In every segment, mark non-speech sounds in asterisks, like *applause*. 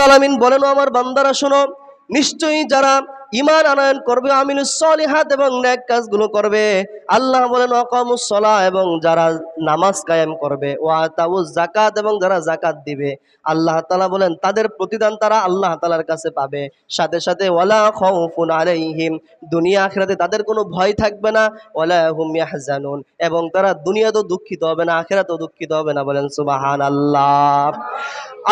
আলামিন বলেন আমার বান্দারা শোনো নিশ্চয়ই যারা ইমান আনয়ন করবে আমিনুস সলিহাত এবং নেক কাজগুলো করবে। আল্লাহ বলেন, অকামুস সলা এবং যারা নামাজ কায়েম করবে ও আতাউজ জাকাত এবং যারা জাকাত দিবে, আল্লাহ তালা বলেন, তাদের প্রতিদান তারা আল্লাহ তাআলার কাছে পাবে। সাথে সাথে, ওয়ালা খাউফুন আলাইহিম দুনিয়া আখেরাতে তাদের কোনো ভয় থাকবে না, ওয়ালা হুম ইয়াহজানুন এবং তারা দুনিয়াতেও দুঃখিত হবে না, আখিরাতেও দুঃখিত হবে না বলেন সুবাহান আল্লাহ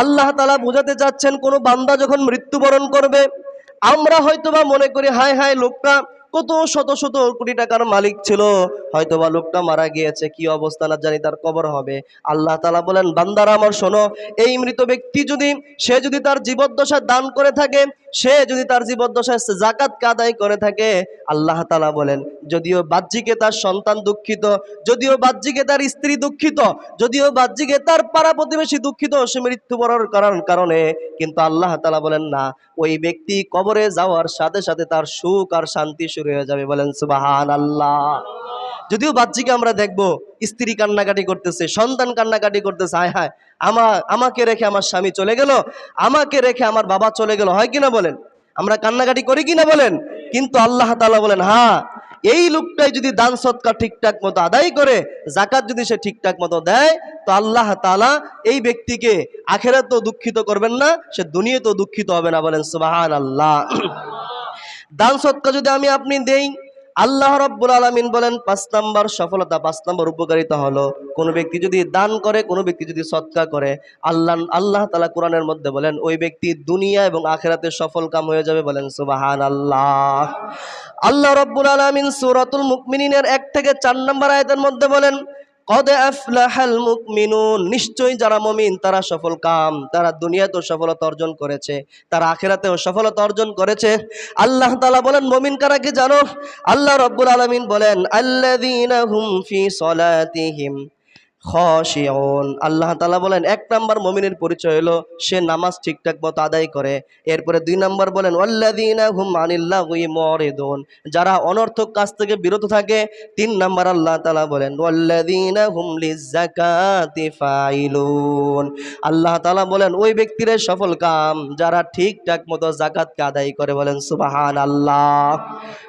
আল্লাহ তালা বোঝাতে চাচ্ছেন, কোনো বান্দা যখন মৃত্যুবরণ করবে আমরা হয়তোবা মনে করি, হায় হায় লোকটা কত শত শত কোটি টাকার মালিক ছিল। হয়তোবা লোকটা মারা গিয়েছে, কি অবস্থা না জানি তার কবর হবে। আল্লাহ তালা বলেন, বান্দারা আমার শোনো, এই মৃত ব্যক্তি যদি, সে যদি তার জীবদ্দশা দান করে থাকে সে যদি তার জীবদ্দশায় জাকাত আদায় করে থাকে, আল্লাহ তালা বলেন, যদিও বাহ্যিকে তার সন্তান দুঃখিত, যদিও বাহ্যিকে তার স্ত্রী দুঃখিত, যদিও বাহ্যিকে তার পাড়া প্রতিবেশী দুঃখিত, সে মৃত্যুবরণ করার কারণে কিন্তু আল্লাহ তালা বলেন, না, ওই ব্যক্তি কবরে যাওয়ার সাথে সাথে তার সুখ আর শান্তি শুরু হয়ে যাবে। বলেন সুবাহান আল্লাহ যদিও বাচ্চিকে আমরা দেখব, স্ত্রী কান্নাকাটি করতেছে, সন্তান কান্নাকাটি করতেছে, হায় হায়, আমা, আমাকে রেখে আমার স্বামী চলে গেল, আমাকে রেখে আমার বাবা চলে গেল, হয় কিনা বলেন? আমরা কান্নাকাটি করি কিনা বলেন? কিন্তু আল্লাহ তাআলা বলেন হ্যাঁ এই লোকটাই যদি দান সৎকার ঠিকঠাক মতো আদায় করে জাকাত যদি সে ঠিকঠাক মতো দেয়, তো আল্লাহ তাআলা এই ব্যক্তিকে আখেরা তো দুঃখিত করবেন না, সে দুনিয়া তো দুঃখিত হবে না বলেন সুবাহান আল্লাহ দান সৎকার যদি আমি আপনি দেই আল্লাহ রব্বুল আলমিন বলেন, পাঁচ নম্বর সফলতা, পাঁচ নম্বর উপকারিতা হলো, কোন ব্যক্তি যদি দান করে, কোন ব্যক্তি যদি সৎকার করে, আল্লাহ আল্লাহ তালা কোরআনের মধ্যে বলেন, ওই ব্যক্তি দুনিয়া এবং আখেরাতে সফল কাম হয়ে যাবে বলেন সুবাহান আল্লাহ আল্লাহ রব্বুল আলমিন সুরাতুল মুকমিনের এক থেকে চার নম্বর আয়তের মধ্যে বলেন মুকমিনুন নিশ্চয়ই যারা মমিন, তারা সফল কাম, তারা দুনিয়াতেও সফলতা অর্জন করেছে, তারা আখেরাতেও সফলতা অর্জন করেছে। আল্লাহ তালা বলেন, মমিন কারা কি জানো? আল্লাহ রব্বুল আলমিন বলেন আল্লাহ খশিউন। আল্লাহ তালা বলেন, এক নাম্বার মমিনের পরিচয় হলো, সে নামাজ ঠিকঠাক মতো আদায় করে। এরপরে দুই নাম্বার বলেন, ওয়াল্লাযীনা হুম আনিল্লাহি মুরিদুন। যারা অনর্থক কাজ থেকে বিরত থাকে, তিন নাম্বার আল্লাহ তালা বলেন, ওয়াল্লাযীনা হুম লিযাকাতি ফাইলুন। আল্লাহ তালা বলেন, ওই ব্যক্তির সফল কাম, যারা ঠিকঠাক মতো জাকাতকে আদায় করে বলেন সুবাহান আল্লাহ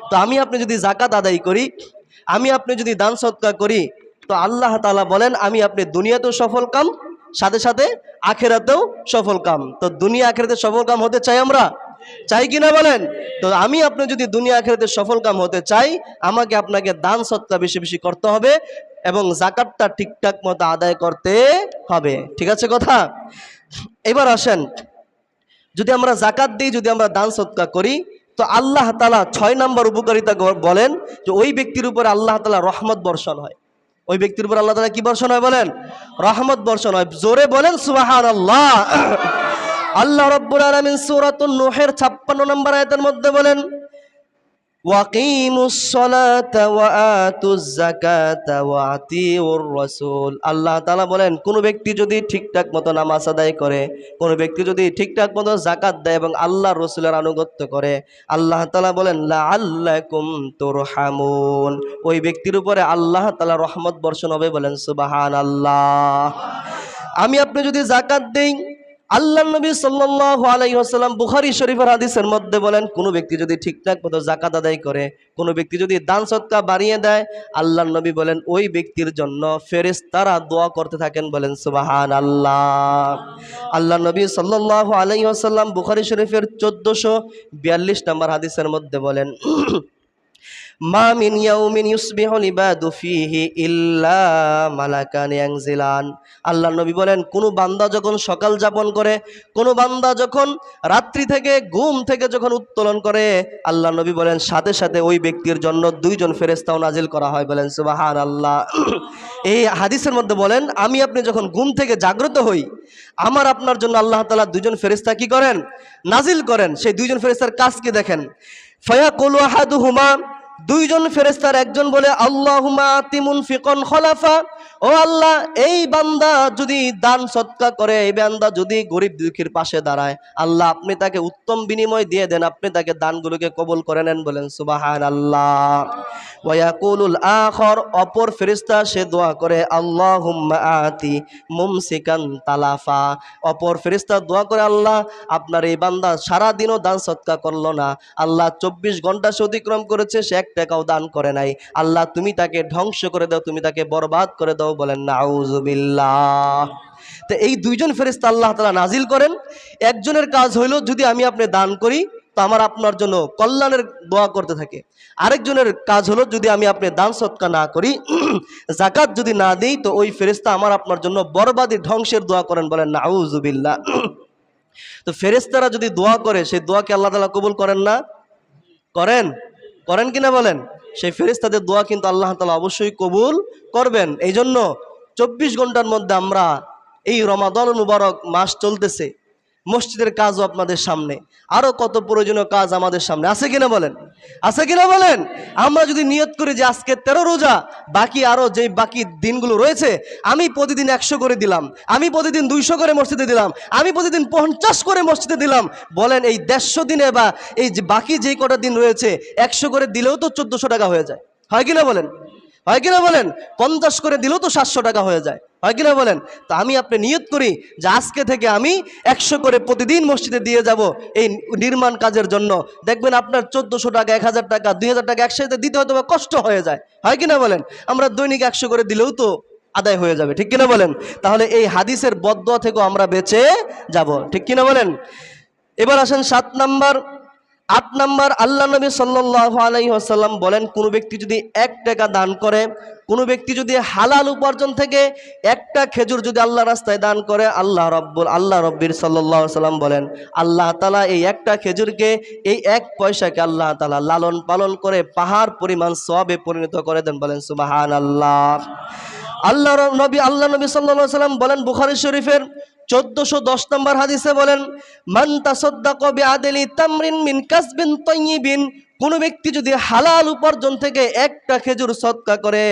তো আমি আপনি যদি জাকাত আদায় করি, আমি আপনি যদি দান সৎকার করি তো আল্লাহ তালা বলেন, আমি আপনি দুনিয়াতেও সফল কাম, সাথে সাথে আখেরাতেও সফল কাম। তো দুনিয়া আখেরাতে সফল কাম হতে চাই আমরা? চাই কিনা বলেন? তো আমি আপনি যদি দুনিয়া আখেরাতে সফল কাম হতে চাই, আমাকে আপনাকে দান সৎকার বেশি বেশি করতে হবে এবং জাকাতটা ঠিকঠাক মতো আদায় করতে হবে। ঠিক আছে কথা? এবার আসেন, যদি আমরা জাকাত দিই, যদি আমরা দান সৎকার করি, তো আল্লাহ তালা ছয় নম্বর উপকারিতা বলেন যে ওই ব্যক্তির উপরে আল্লাহ তালা রহমত বর্ষণ হয়। ওই ব্যক্তির উপর আল্লাহ তালা কি বর্ষণ হয় বলেন? রহমত বর্ষণ হয়। জোরে বলেন সুবাহান আল্লাহ আল্লাহ রব্বুল আলমিন সুরাত নোহের ছাপ্পান্ন নম্বর আয়তের মধ্যে বলেন আল্লাহ তাআলা বলেন, কোন ব্যক্তি যদি ঠিকঠাক মতো নামাজ আদায় করে, কোন ব্যক্তি যদি ঠিকঠাক মতো জাকাত দেয় এবং আল্লাহর রাসূলের আনুগত্য করে, আল্লাহ তাআলা বলেন, লাআল্লাকুম তুরহামুন। ওই ব্যক্তির উপরে আল্লাহ তাআলা রহমত বর্ষণ হবে বলেন, সুবহানাল্লাহ। আমি আপনি যদি জাকাত দেই আল্লাহ নবী সাল্লাল্লাহু আলাইহি ওয়াসাল্লাম বুখারী শরীফের হাদিসের মধ্যে বলেন, কোনো ব্যক্তি যদি ঠিকঠাক মতো জাকাত আদায় করে, কোন ব্যক্তি যদি দান সৎকা বাড়িয়ে দেয় আল্লাহ নবী বলেন, ওই ব্যক্তির জন্য ফেরেস তারা দোয়া করতে থাকেন বলেন, সুবহানাল্লাহ। আল্লাহ আল্লাহ নবী সাল্লাল্লাহু আলাইহি ওয়াসাল্লাম বুখারী শরীফের 1442 নম্বর হাদিসের মধ্যে বলেন মা আল্লাহ নবী বলেন, কোন বান্দা যখন সকাল যাপন করে, কোন বান্দা যখন রাত্রি থেকে ঘুম থেকে যখন উত্তোলন করে, আল্লাহ নবী বলেন, সাথে সাথে ওই ব্যক্তির জন্য দুইজন ফেরেস্তাও নাজিল করা হয় বলেন সুবাহান আল্লাহ *clears throat* এই হাদিসের মধ্যে বলেন, আমি আপনি যখন ঘুম থেকে জাগ্রত হই, আমার আপনার জন্য আল্লাহ তালা দুজন ফেরেশতা কি করেন? নাজিল করেন। সেই দুইজন ফেরেশতার কাজ কি দেখেন? ফায়া কলু আহাদুহুমা দুইজন ফেরেস্তার একজন বলে আল্লাহুমা আতিমুন ফিকন খলাফা। ও আল্লাহ, এই বান্দা যদি দান সৎকা করে, এই বান্দা যদি গরিব দুঃখীর পাশে দাঁড়ায়, আল্লাহ আপনি তাকে উত্তম বিনিময় দিয়ে দেন, আপনি তাকে দানগুলোকে কবুল করে নেন বলেন সুবাহান আল্লাহ ওয়াকুলুল আখর, অপর ফেরিস্তা সে দোয়া করে, আল্লাহুম্মা আতি মুমসিকান তালাফা। অপর ফেরিস্তা দোয়া করে, আল্লাহ, আপনার এই বান্দা সারাদিনও দান সৎকা করল না। আল্লাহ চব্বিশ ঘণ্টা সে অতিক্রম করেছে, সে এক টাকাও দান করে নাই। আল্লাহ, তুমি তাকে ধ্বংস করে দাও, তুমি তাকে বরবাদ করে দাও বলেন নাউজুবিল্লাহ। তো এই দুইজন ফেরিস্তা আল্লাহ তালা নাজিল করেন। একজনের কাজ হইল যদি আমি আপনি দান করি, তো আমার আপনার জন্য কল্যাণের দোয়া করতে থাকে। আরেকজনের কাজ হলো যদি আমি আপনি দান সৎকা না করি *clears throat* জাকাত যদি না দিই, তো ওই ফেরিস্তা আমার আপনার জন্য বরবাদি ধ্বংসের দোয়া করেন বলেন নাউজুবিল্লাহ। *clears throat* তো ফেরেস্তারা যদি দোয়া করে, সেই দোয়াকে আল্লাহ তালা কবুল করেন না? করেন? করেন কিনা বলেন? সেই ফেরেস্তাদের দোয়া কিন্তু আল্লাহ তালা অবশ্যই কবুল করবেন। এই জন্য চব্বিশ ঘণ্টার মধ্যে আমরা এই রমাদল মুবারক মাস চলতেছে। মসজিদের কাজও আপনাদের সামনে। আরও কত প্রয়োজনীয় কাজ আমাদের সামনে। আছে কিনা বলেন? আছে কিনা বলেন? আমরা যদি নিয়ত করি যে আজকে তেরো রোজা, বাকি আরও যে বাকি দিনগুলো রয়েছে, আমি প্রতিদিন একশো করে দিলাম, আমি প্রতিদিন দুইশো করে মসজিদে দিলাম, আমি প্রতিদিন পঞ্চাশ করে মসজিদে দিলাম, বলেন এই দেড়শো দিনে বা এই যে বাকি যেই কটা দিন রয়েছে, একশো করে দিলেও তো চোদ্দশো টাকা হয়ে যায়। হয় কিনা বলেন? হয় কিনা বলেন? পঞ্চাশ করে দিলেও তো সাতশো টাকা হয়ে যায়। হয় কিনা বলেন? তো আমি আপনি নিয়ত করি যে আজকে থেকে আমি একশো করে প্রতিদিন মসজিদে দিয়ে যাব এই নির্মাণ কাজের জন্য। দেখবেন আপনার চোদ্দোশো টাকা, এক হাজার টাকা, দুই হাজার টাকা একসাথে দিতে হয়তো বা কষ্ট হয়ে যায়। হয় কিনা বলেন? আমরা দৈনিক একশো করে দিলেও তো আদায় হয়ে যাবে, ঠিক কিনা বলেন? তাহলে এই হাদিসের বদয়া থেকেও আমরা বেঁচে যাব, ঠিক কিনা বলেন? এবার আসেন সাত নাম্বার আট নাম্বার, আল্লাহ নবী সাল্লাহ আলাইসাল্লাম বলেন, কোনো ব্যক্তি যদি এক টাকা দান করে, কোনো ব্যক্তি যদি হালাল উপার্জন থেকে একটা খেজুর যদি আল্লাহ রাস্তায় দান করে, আল্লাহ রব্বুল, আল্লাহ রব্বির সাল্লাহ সাল্লাম বলেন, আল্লাহ তালা এই একটা খেজুরকে, এই এক পয়সাকে আল্লাহ তালা লালন পালন করে পাহাড় পরিমাণ সবে পরিণত করে দেন বলেন সুবাহান আল্লাহ আল্লাহ নবী আল্লাহ নবী সাল্লাহ সাল্লাম বলেন, বুখারি শরীফের চোদ্দশো দশ নম্বর হাদিসে বলেন মান কবি আদেলি তামরিন মিন কাসবিন তাইয়িবিন কোনো ব্যক্তি যদি হালাল উপার্জন থেকে একটা খেজুর সৎকা করে,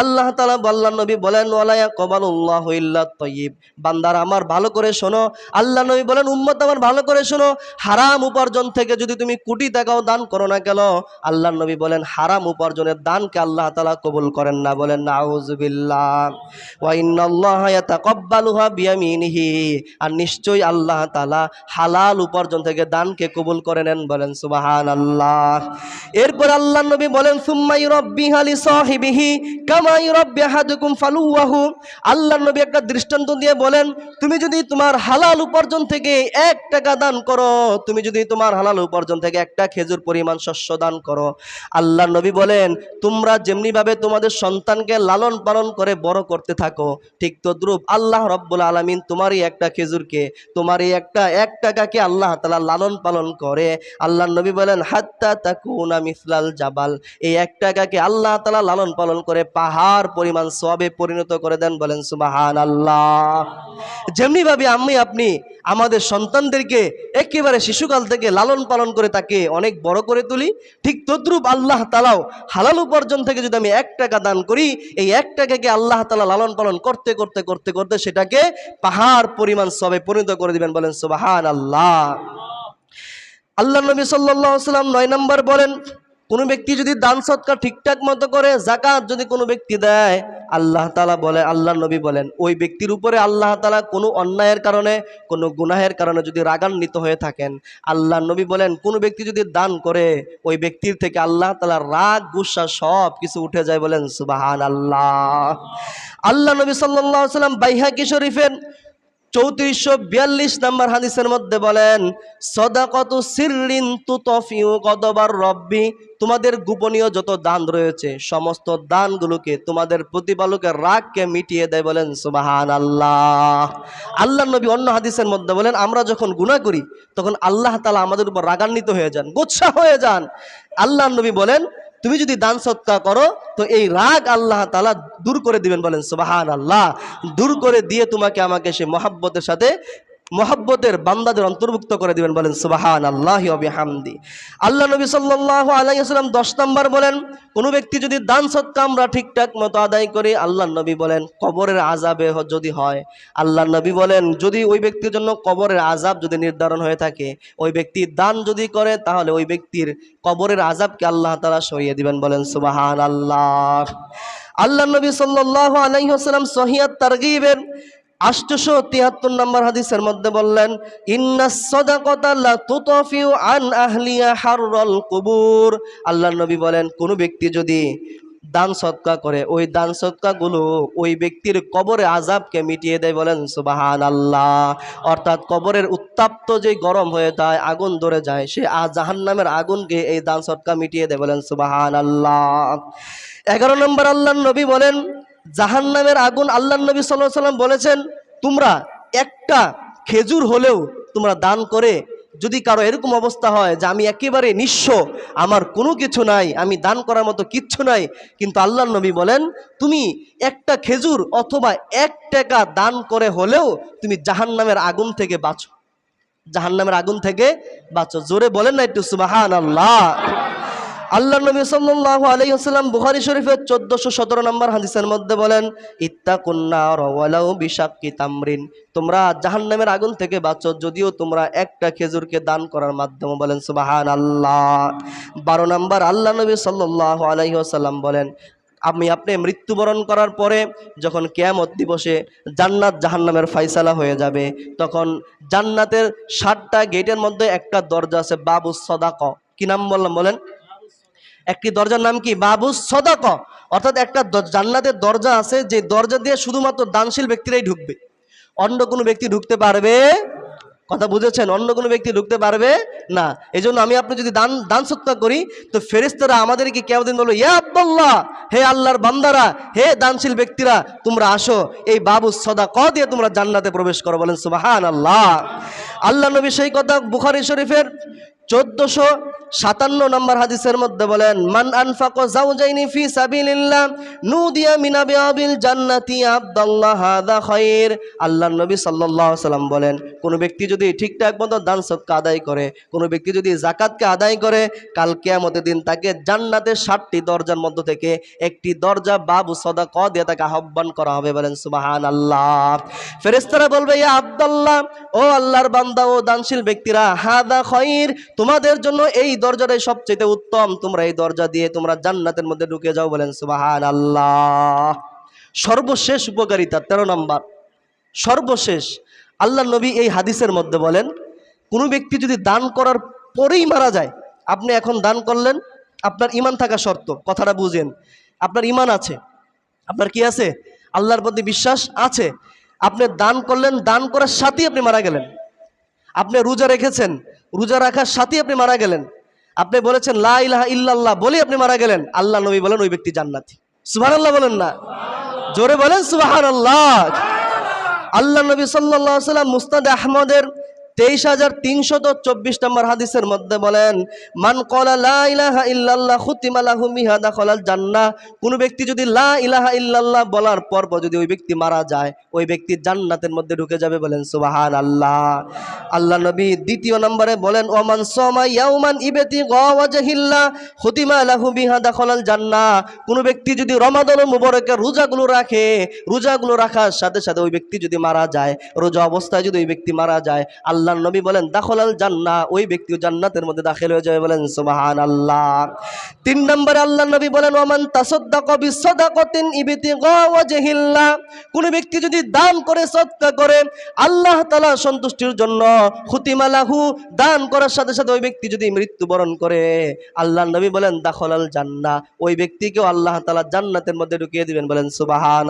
আল্লাহ তালা আল্লাহ নবী বলেন ওয়ালায়া কবালুল্লাহ ইল্লা তৈব বান্দার আমার ভালো করে শোনো। আল্লাহ নবী বলেন, উম্মত আমার ভালো করে শোনো। হারাম উপার্জন থেকে যদি তুমি কোটি টাকাও দান করো না কেন? আল্লাহ নবী বলেন, হারাম উপার্জনের দানকে আল্লাহ তালা কবুল করেন না। বলেন বিয়ামিনিহি। আর নিশ্চয়ই আল্লাহ তালা হালাল উপার্জন থেকে দানকে কবুল করে নেন বলেন, সুবহানাল্লাহ। এরপর আল্লাহ নবী বলেন আল্লাহ নবী একটা দৃষ্টান্ত দিয়ে বলেন, তুমি যদি তোমার হালাল উপার্জন থেকে এক টাকা দান করো, তুমি যদি তোমার হালাল উপার্জন থেকে একটা খেজুর পরিমাণ শস্য দান করো। আল্লাহ নবী বলেন, তোমরা যেমনিভাবে তোমাদের সন্তানকে লালন পালন করে বড় করতে থাকো, ঠিক তদ্রুপ আল্লাহ রব্বুল আলমিন তোমারই একটা খেজুরকে, তোমারই একটা এক টাকাকে আল্লাহ তালা লালন পালন করে। আল্লাহ নবী বলেন, হাত্তা তাকুনা মিসলাল জাবাল। এই আল্লাহ তালা লালন পালন করে পাহাড় পরিমাণ সবে পরিণত করে দেন বলেন সুবাহান আল্লাহ আমি আপনি আমাদের সন্তানদেরকে একেবারে শিশুকাল থেকে লালন পালন করে তাকে অনেক বড় করে তুলি, ঠিক তদ্রুপ আল্লাহ তালাও হালাল উপার্জন থেকে যদি আমি এক টাকা দান করি, এই এক টাকাকে আল্লাহ তালা লালন পালন করতে করতে করতে করতে সেটাকে পাহাড় পরিমাণ সবে পরিণত করে দিবেন বলেন সুবাহান আল্লাহ আল্লাহ নবী সাল্লাম নয় নম্বর বলেন, কোনো ব্যক্তি যদি দান সৎকার ঠিকঠাক মতো করে জাকাত যদি কোনো ব্যক্তি দেয়, আল্লাহ তালা বলে আল্লাহ নবী বলেন, ওই ব্যক্তির উপরে আল্লাহ তালা কোনো অন্যায়ের কারণে, কোনো গুনাহের কারণে যদি রাগান্বিত হয়ে থাকেন আল্লাহ নবী বলেন, কোনো ব্যক্তি যদি দান করে, ওই ব্যক্তির থেকে আল্লাহ তালা রাগ, গুসা সব কিছু উঠে যায় বলেন সুবাহান আল্লাহ আল্লাহ নবী সাল্লাহ সাল্লাম বাইহাকি শরীফের চৌত্রিশশো বিয়াল্লিশ নম্বর হাদিসের মধ্যে বলেন, সদাকত সিররিন তুতফিউ কদবার রব্বি, তোমাদের গোপনীয় যত দান রয়েছে, সমস্ত দানগুলোকে তোমাদের প্রতিপালকের রাগকে মিটিয়ে দেয় বলেন সুবাহান আল্লাহ আল্লাহ নবী অন্য হাদিসের মধ্যে বলেন, আমরা যখন গুনাহ করি, তখন আল্লাহ তালা আমাদের উপর রাগান্বিত হয়ে যান গোচ্ছা হয়ে যান। আল্লাহ নবী বলেন তুমি যদি দান সৎকা করো, তো এই রাগ আল্লাহ তালা দূর করে দিবেন বলেন সুবাহান আল্লাহ দূর করে দিয়ে তোমাকে আমাকে সে মহাব্বতের সাথে মোহাব্বতের বান্দাদের অন্তর্ভুক্ত করে দিবেন বলেন সুবাহান আল্লাহ হামদি আল্লাহ নবী সাল্লাহ আলাইসাল্লাম দশ নম্বর বলেন, কোনো ব্যক্তি যদি দান সৎকা আমরা ঠিকঠাক মতো আদায় করি আল্লাহ নবী বলেন, কবরের আজাবে যদি হয়। আল্লাহ নবী বলেন, যদি ওই ব্যক্তির জন্য কবরের আজাব যদি নির্ধারণ হয়ে থাকে, ওই ব্যক্তি দান যদি করে, তাহলে ওই ব্যক্তির কবরের আজাবকে আল্লাহ তারা সরিয়ে দিবেন বলেন সুবাহান আল্লাহ আল্লাহ নবী সাল্লাহ আলাইসাল্লাম সহিয়াত তারগিবের আষ্টশো তিয়াত্তর নম্বর হাদিসের মধ্যে বললেন আন আহলিয়া হাররল কুবুর। আল্লাহ নবী বলেন, কোন ব্যক্তি যদি দান সৎকা করে, ওই দান সৎকাগুলো ওই ব্যক্তির কবরে আজাবকে মিটিয়ে দেয় বলেন সুবাহান আল্লাহ অর্থাৎ কবরের উত্তাপ্ত যে গরম হয়ে যায়, আগুন ধরে যায়, সে জাহান নামের আগুনকে এই দান সৎকা মিটিয়ে দেয় বলেন সুবাহান আল্লাহ এগারো নম্বর আল্লাহ নবী বলেন জাহান নামের আগুন আল্লাহ নবী সাল্লাহ সাল্লাম বলেছেন, তোমরা একটা খেজুর হলেও তোমরা দান করে, যদি কারও এরকম অবস্থা হয় যে আমি একেবারে নিঃস্ব, আমার কোনো কিছু নাই, আমি দান করার মতো কিচ্ছু নাই, কিন্তু আল্লাহ নবী বলেন, তুমি একটা খেজুর অথবা এক টাকা দান করে হলেও তুমি জাহান নামের আগুন থেকে বাঁচো। জাহান নামের আগুন থেকে বাঁচো। জোরে বলেন না একটু সুবাহান আল্লাহ আল্লাহ নবী সাল্লাল্লাহু আলাইহি ওয়াসাল্লাম বুখারী শরীফের 1417 নম্বর হাদিসের মধ্যে বলেন ইত্তাকুন্না ওয়ালাউ বিশাক্কি তামরিন। তোমরা জাহান্নামের আগুন থেকে বাঁচো, যদিও তোমরা একটা খেজুরকে দান করার মাধ্যমে বলেন, সুবহানাল্লাহ। 12 নম্বর, আল্লাহ নবী সাল্লাল্লাহু আলাইহি ওয়াসাল্লাম বলেন, আমি আপনি মৃত্যুবরণ করার পরে যখন কেয়ামত দিবসে জান্নাত জাহান্নামের ফাইসালা হয়ে যাবে, তখন জান্নাতের ষাটটা গেটের মধ্যে একটা দরজা আছে বাবু সদাক কি নাম বললাম বলেন? একটি দরজার নাম কি? বাবু সদাক। অর্থাৎ একটা জান্নাতের দরজা আছে, যে দরজা দিয়ে শুধুমাত্র দানশীল ব্যক্তিরাই ঢুকবে। অন্য কোনো ব্যক্তি ঢুকতে পারবে? কথা বুঝেছেন? অন্য কোনো ব্যক্তি ঢুকতে পারবে না। এই জন্য আমি আপনি যদি দান দান সত্তা করি, তো ফেরেস্তারা আমাদেরকে কেমন বলব, ইয়া আব্বাল্লাহ, হে আল্লাহর বান্দারা, হে দানশীল ব্যক্তিরা, তোমরা আসো, এই বাবু সদা ক দিয়ে তোমরা জান্নাতে প্রবেশ করো। বলেন সুবাহান আল্লাহ আল্লাহ নবী সেই কথা বুখারি শরীফের চোদ্দশো সাতান্ন নম্বর হাদিসের মধ্যে বলেন, মান আনফাকো জাউজাইনি ফি সাবিলিল্লাহ, নুদিয়া মিনাবি আবিল জান্নাতি আব্দাল্লাহ হাদা খায়র আল্লাহর নবী সাল্লাল্লাহু আলাইহি সাল্লাম বলেন, কোন ব্যক্তি যদি ঠিকঠাক মতো দান সদকা আদায় করে, কোন ব্যক্তি যদি জাকাতকে আদায় করে, কাল কিয়ামতের দিন তাকে জান্নাতের ষাটটি দরজার মধ্য থেকে একটি দরজা বাবু সদা ক দিয়ে তাকে আহ্বান করা হবে। বলেন সুবাহান আল্লাহ ফেরেস্তারা বলবে, ইয়া আব্দাল্লাহ, ও আল্লাহর বান্দা ও দানশীল ব্যক্তিরা, হাদা খয়র তোমাদের জন্য এই দরজাটাই সবচেয়ে উত্তম। তোমরা এই দরজা দিয়ে তোমরা জান্নাতের মধ্যে ঢুকে যাও বলেন সুবাহান আল্লাহ সর্বশেষ উপকারিতা, তেরো নম্বর। সর্বশেষ, আল্লাহ নবী এই হাদিসের মধ্যে বলেন, কোনো ব্যক্তি যদি দান করার পরেই মারা যায়, আপনি এখন দান করলেন, আপনার ইমান থাকা শর্ত, কথাটা বুঝেন। আপনার ইমান আছে, আপনার কি আছে? আল্লাহর প্রতি বিশ্বাস আছে। আপনি দান করলেন, দান করার সাথেই আপনি মারা গেলেন। আপনি রোজা রেখেছেন, রোজা রাখার সাথেই আপনি মারা গেলেন। আপনি বলেছেন লা ইলাহা ইল্লাল্লাহ বলেই আপনি মারা গেলেন। আল্লাহ নবী বলেন ওই ব্যক্তি জান্নাতি। সুবহানাল্লাহ বলেন না। জোরে বলেন সুবাহ আল্লাহ আল্লাহ নবী সাল্লাহ সাল্লাম মুস্তাদ আহমদের তেইশ হাজার তিনশত চব্বিশ নম্বর হাদিসের মধ্যে বলেন, মান কলা লা ইলাহা ইল্লাল্লাহ খুতিমা লাহু মিহা দাখালাল জান্নাহ। কোন ব্যক্তি যদি লা ইলাহা ইল্লাল্লাহ বলার পর যদি ওই ব্যক্তি মারা যায়, ওই ব্যক্তি জান্নাতের মধ্যে ঢুকে যাবে বলেন সুবাহান আল্লাহ আল্লাহ নবী দ্বিতীয় নম্বরে বলেন, ওমান সমা ইয়াউমান ইবেতি গওয়াজহিল্লাহ খুতিমা লাহু বিহা দাখালাল জান্নাহ। কোন ব্যক্তি যদি রমাদান মুবারকের রোজাগুলো রাখে, রোজাগুলো রাখার সাথে সাথে ওই ব্যক্তি যদি মারা যায়, রোজা অবস্থায় যদি ওই ব্যক্তি মারা যায়, আল্লাহ নবী বলেন, দাখলাল জান্নাহ। ওই ব্যক্তি জান্নাতের মধ্যে দাখিল হয়ে যাবে বলেন সুবহান আল্লাহ তিন নম্বরে আল্লাহ নবী বলেন ওমান তাসাদ্দাকা বিসাদাকাতিন ইবতিগা ওয়াজহিল্লাহ কোন ব্যক্তি যদি দান করে, সদকা করে, আল্লাহ তাআলা সন্তুষ্টির জন্য খুতিমা লাহু দান করার সাথে সাথে ওই ব্যক্তি যদি মৃত্যুবরণ করে আল্লাহ নবী বলেন, দাখলাল জান্না ওই ব্যক্তিকেও আল্লাহ তাআলা জান্নাতের মধ্যে ঢুকিয়ে দিবেন বলেন সুবহান